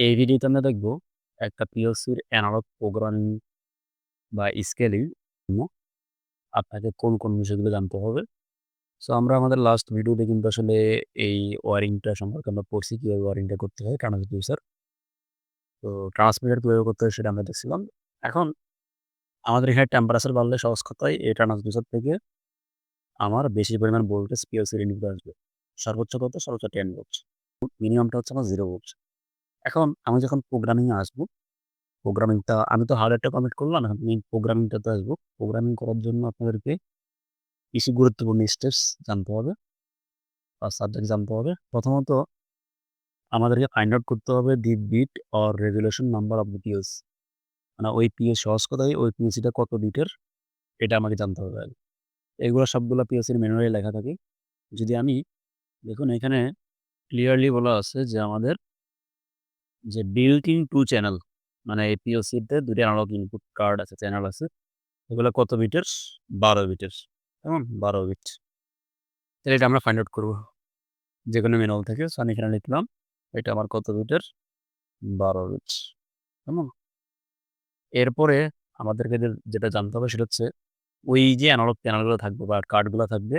এই ভিডিওতে আমরা দেখব একটা পিএলসির অ্যানালগ প্রোগ্রামিং বা স্কেলিং আপনাকে কোন, কোন বিষয়গুলো জানতে হবে। সো আমরা আমাদের লাস্ট ভিডিওতে কিন্তু আসলে এই ওয়ারিংটা সম্পর্কে আমরা পড়ছি কীভাবে ওয়ারিংটা করতে হয় ট্রান্সডিউসার। তো ট্রান্সমিটার কীভাবে করতে হয় সেটা আমরা দেখছিলাম। এখন আমাদের এখানে টেম্পারেচার বাড়লে সহজ কথায় এই ট্রান্সডিউসার থেকে আমার বেশি পরিমাণ ভোল্টেজ পিএলসির ইনপুটে আসবে। সর্বোচ্চ কত? সর্বোচ্চ 10 ভোল্ট। মিনিমামটা হচ্ছে আমার জিরো ভোল্ট। এখন আমি যখন প্রোগ্রামিং আসব, প্রোগ্রামিংটা আমি তো হার্ডওয়্যারটা কমপ্লিট করলাম। এখন আমি প্রোগ্রামিংটাতে আসব। প্রোগ্রামিং করার জন্য আপনাদেরকে কিছু গুরুত্বপূর্ণ স্টেপস জানতে হবে বা সাবজেক্ট জানতে হবে। প্রথমত আমাদেরকে ফাইন্ড আউট করতে হবে the bit or resolution number of the PLC. মানে ওই পিএস সহজ কথায় ওই পিএলসিটা কত বিটের এটা আমাকে জানতে হবে আগে। এগুলো সবগুলা পিএলসির ম্যানুয়ালে লেখা থাকে। যদি আমি দেখুন এখানে ক্লিয়ারলি বলা আছে যে আমাদের যে বিল্ট ইন টু চ্যানেল মানে এই পিএলসিতে ২ টা অ্যানালগ ইনপুট কার্ড আছে, চ্যানেল আছে। এগুলো কত বিটের? ১২ বিটের। কেমন? ১২ বিট। তাহলে এটা আমরা ফাইন্ড আউট করব। যেকোনো ম্যানুয়াল থেকে। সো আমি এখানে লিখলাম এটা আমার কত বিটের? ১২ বিট। কেমন? এরপরে আমাদেরকে যেটা জানতে হবে সেটা হচ্ছে ওই যে অ্যানালগ চ্যানেলগুলো থাকবে বা কার্ডগুলা থাকবে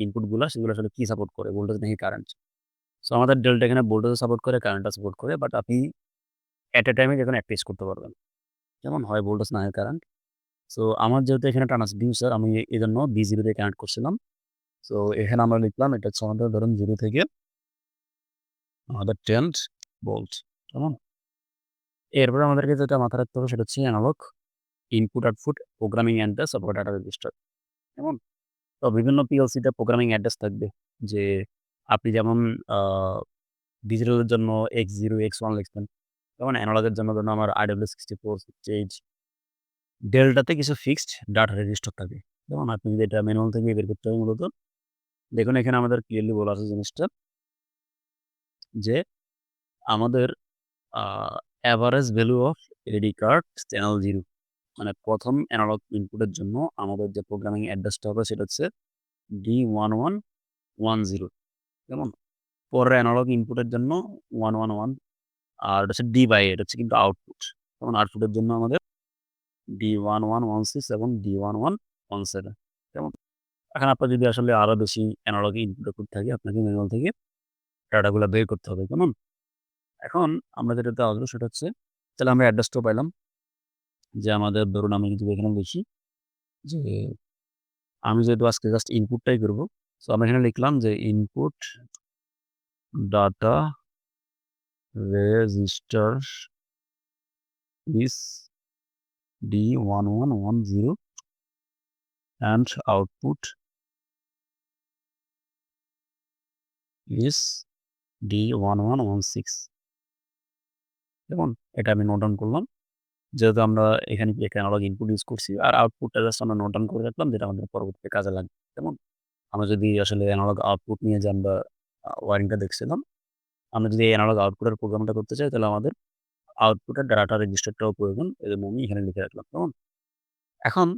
ইনপুটগুলা সেগুলো আসলে কি সাপোর্ট করে? ভোল্টেজ নাকি কারেন্ট? সো আমাদের ডেল্টা এখানে ভোল্টেজও সাপোর্ট করে, কারেন্টও সাপোর্ট করে। বাট আপনি অ্যাট এ টাইমে একটা ইউজ করতে পারবেন। যেমন হয় ভোল্টেজ না হয় কারেন্ট। সো আমার যেহেতু এখানে ট্রান্সডিউসার আমি এই এজন্য B0 দিয়ে কানেক্ট করছিলাম। সো এখানে আমরা লিখলাম এটা আমাদের ধরুন জিরো থেকে আমাদের 10 ভোল্ট। কেমন? এরপরে আমাদেরকে যেটা মাথায় রাখতে হবে সেটা হচ্ছে analog input output programming address অথবা ডাটা রেজিস্টার। কেমন? তো বিভিন্ন পিএলসিতে প্রোগ্রামিং অ্যাড্রেস থাকবে। যে আপনি যেমন ডিজিটালের জন্য X0, X1 লিখবেন। যেমন অ্যানালগের জন্য ধরুন আমার IW64, 68 ডেল্টাতে কিছু ফিক্সড ডাটা রেজিস্টার থাকে। যেমন আপনি যদি এটা ম্যানুয়াল থেকে বের করতে হবে মূলত। দেখুন এখানে আমাদের ক্লিয়ারলি বলা আছে জিনিসটা। যে আমাদের আ average value of LED card channel zero মানে প্রথম অ্যানালগ ইনপুটের জন্য আমাদের যে প্রোগ্রামিং অ্যাড্রেসটা হবে সেটা হচ্ছে D1110 কেমন? পরের অ্যানালগ ইনপুটের জন্য 111 আর এটা হচ্ছে ডি বাই এটা হচ্ছে কিন্তু আউটপুট। যেমন আউটপুটের জন্য আমাদের D1116 এবং D1117 কেমন? এখন আপনার যদি আসলে আরও বেশি অ্যানালগ ইনপুট আউটপুট থাকে, আপনাকে ম্যানুয়াল থেকে ডাটাগুলা বের করতে হবে। কেমন? এখন আমরা যেটাতে আসব সেটা হচ্ছে, তাহলে আমরা অ্যাড্রেসটাও পাইলাম। যে আমাদের ধরুন আমি যদি এখানে লিখি যে আমি যেহেতু আজকে জাস্ট ইনপুটটাই করব। সো আমরা এখানে লিখলাম যে input data register is D1110 and one one D1116 কেমন? এটা আমি নোট ডাউন করলাম। যেহেতু আমরা এখানে অ্যানালগ ইনপুট ইউজ করছি, আর আউটপুটটা জাস্ট আমরা নোট ডাউন করে রাখলাম, যেটা আমাদের পরবর্তীতে কাজে লাগবে। কেমন? আমরা যদি আসলে অ্যানালগ আউটপুট নিয়ে যে আমরা ওয়ারিংটা দেখছিলাম। আমরা যদি এই অ্যানালগ আউটপুটের প্রোগ্রামটা করতে চাই তাহলে আমাদের আউটপুটের ডাটা রেজিস্টারটাও প্রয়োজন। এজন্য আমি এখানে লিখে রাখলাম। কেমন? এখন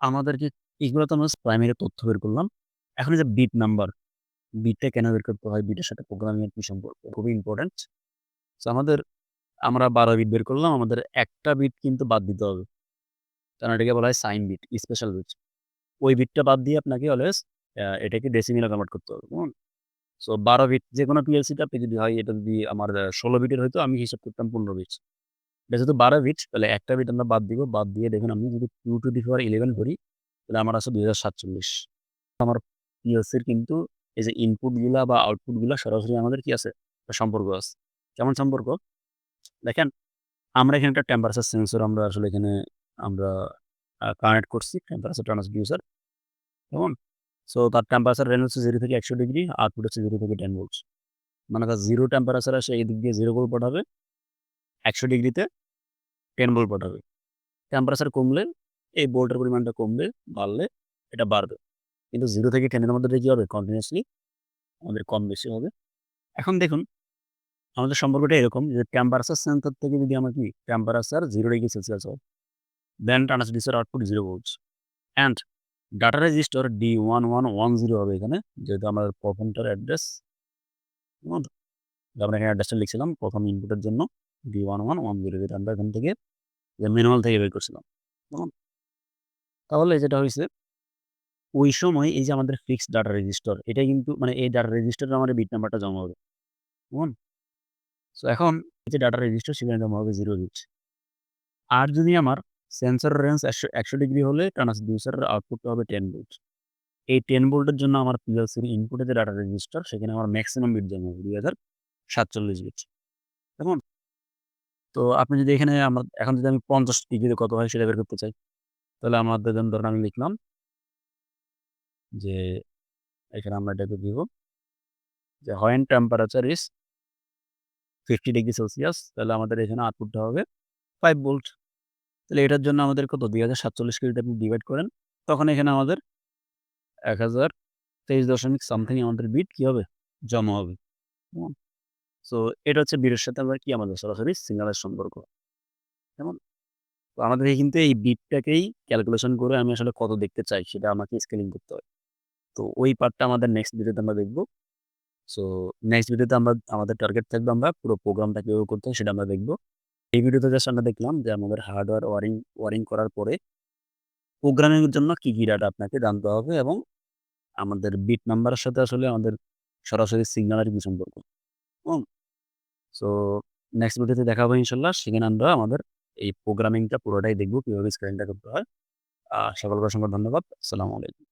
আমাদেরকে এগুলো তো আমরা প্রাইমারি তথ্য বের করলাম। এখন যে বিট নাম্বার, বিটটা কেন বের করতে হয়? বিটের সাথে প্রোগ্রামিং এর কি সম্পর্ক? খুবই ইম্পোর্টেন্ট। আমাদের আমরা ১২ বিট বের করলাম। আমাদের একটা বিট কিন্তু বাদ দিতে হবে। কারণ এটাকে বলা হয় সাইন বিট, স্পেশাল বিট। ওই বিটটা বাদ দিয়ে আপনাকে অলওয়েজ এটাকে ডেসিমেলে কনভার্ট করতে হবে। কেমন? সো ১২ বিট যেকোনো পিএলসিতে আপনি যদি হয়, এটা যদি আমার ১৬ বিটের হয়তো আমি হিসাব করতাম ১৫ বিট। এটা যেহেতু ১২ বিট তাহলে একটা বিট আমরা বাদ দিব। বাদ দিয়ে দেখুন আমি যদি 2 টু দি পাওয়ার 11 ধরি, তাহলে আমার আছে ২০৪৭ আমার পিএলসির কিন্তু এই যে ইনপুটগুলা বা আউটপুটগুলা সরাসরি আমাদের কি আছে? সম্পর্ক আছে। কেমন সম্পর্ক? দেখেন, আমরা এখানে একটা টেম্পারেচার সেন্সর আমরা আসলে এখানে আমরা কানেক্ট করছি টেম্পারেচার ট্রান্সডিউসার। কেমন? সো তার টেম্পারেচার রেঞ্জ হচ্ছে জিরো থেকে ১০০ ডিগ্রি, আউটপুট হচ্ছে জিরো থেকে 10 ভোল্ট। মানে তার 0 টেম্পারেচার আসে এই দিক দিয়ে জিরো ভোল্ট পাঠাবে। ১০০ ডিগ্রিতে টেন ভোল্ট পাঠাবে। টেম্পারেচার কমলে এই ভোল্টের পরিমাণটা কমবে, বাড়লে এটা বাড়বে। কিন্তু জিরো থেকে টেনের মধ্যে কী হবে? কন্টিনিউয়াসলি আমাদের কম বেশি হবে। এখন দেখুন আমাদের সম্পর্কটা এরকম যে টেম্পারেচার সেন্সর থেকে যদি আমরা কি টেম্পারেচার জিরো ডিগ্রি সেলসিয়াস হয়। Then transducer output zero volts and data register D1110 হবে এখানে। যেহেতু আমার প্রথমটার অ্যাড্রেস আমরা এখানে অ্যাড্রেসটা লিখছিলাম প্রথম ইনপুটের জন্য D one one one zero যেটা আমরা এখান থেকে ম্যানুয়াল থেকে বের করছিলাম তাহলে যেটা হয়েছে, ওই সময় এই যে আমাদের ফিক্সড ডাটা রেজিস্টার এটা কিন্তু মানে এই ডাটা রেজিস্টারে আমাদের বিট নাম্বারটা জমা হবে কেমন সো এখন এই যে ডাটা রেজিস্টার সেখানে জমা হবে জিরো বিট আর যদি আমার সেন্সর রেঞ্জ একশো একশো ডিগ্রি হলে ট্রান্সডিউসারের আউটপুটটা হবে টেন ভোল্ট এই টেন ভোল্টের জন্য আমার পিএলসির ইনপুটে যে ডাটা রেজিস্টার সেখানে আমার ম্যাক্সিমাম বিট জমা হবে দুই হাজার সাতচল্লিশ বিট কেমন? তো আপনি যদি এখানে আমার, এখন যদি আমি পঞ্চাশ ডিগ্রিতে কত হয় সেটা বের করতে চাই, তাহলে আমাদের জন্য ধরেন আমি লিখলাম যে, এখানে আমরা এটাকে দিব যে when temperature is fifty degree Celsius তাহলে আমাদের এখানে আউটপুটটা হবে ফাইভ ভোল্ট তাহলে এটার জন্য আমাদের কত? দুই হাজার সাতচল্লিশ কেজিতে আপনি ডিভাইড করেন, তখন এখানে আমাদের এক হাজার তেইশ দশমিক সামথিং আমাদের বিট কী হবে? জমা হবে। সো এটা হচ্ছে বিটের সাথে আমরা কি আমাদের সরাসরি? সিগনালের সম্পর্ক। কেমন? তো আমাদের কিন্তু এই বিটটাকেই ক্যালকুলেশন করে আমি আসলে কত দেখতে চাই, সেটা আমাকে স্কেলিং করতে হয়। তো ওই পার্টটা আমাদের নেক্সট ভিডিওতে আমরা দেখব। সো নেক্সট ভিডিওতে আমরা, আমাদের টার্গেট থাকবে আমরা পুরো প্রোগ্রামটা কীভাবে করতে হয় সেটা আমরা দেখব। এই ভিডিওতে জাস্ট আমরা দেখলাম যে আমাদের হার্ডওয়্যার ওয়ারিং ওয়ারিং করার পরে প্রোগ্রামিংয়ের জন্য কী কী ডাটা আপনাকে জানতে হবে এবং আমাদের বিট নাম্বারের সাথে আসলে আমাদের সরাসরি সিগন্যালের কি সম্পর্ক। সো নেক্সট ভিডিওতে দেখা হবে ইনশাল্লাহ। সেখানে আমরা আমাদের এই প্রোগ্রামিংটা পুরোটাই দেখব, কীভাবে স্ক্রিনটা করতে হয়। সকলকে অসংখ্য ধন্যবাদ। আসসালামু আলাইকুম।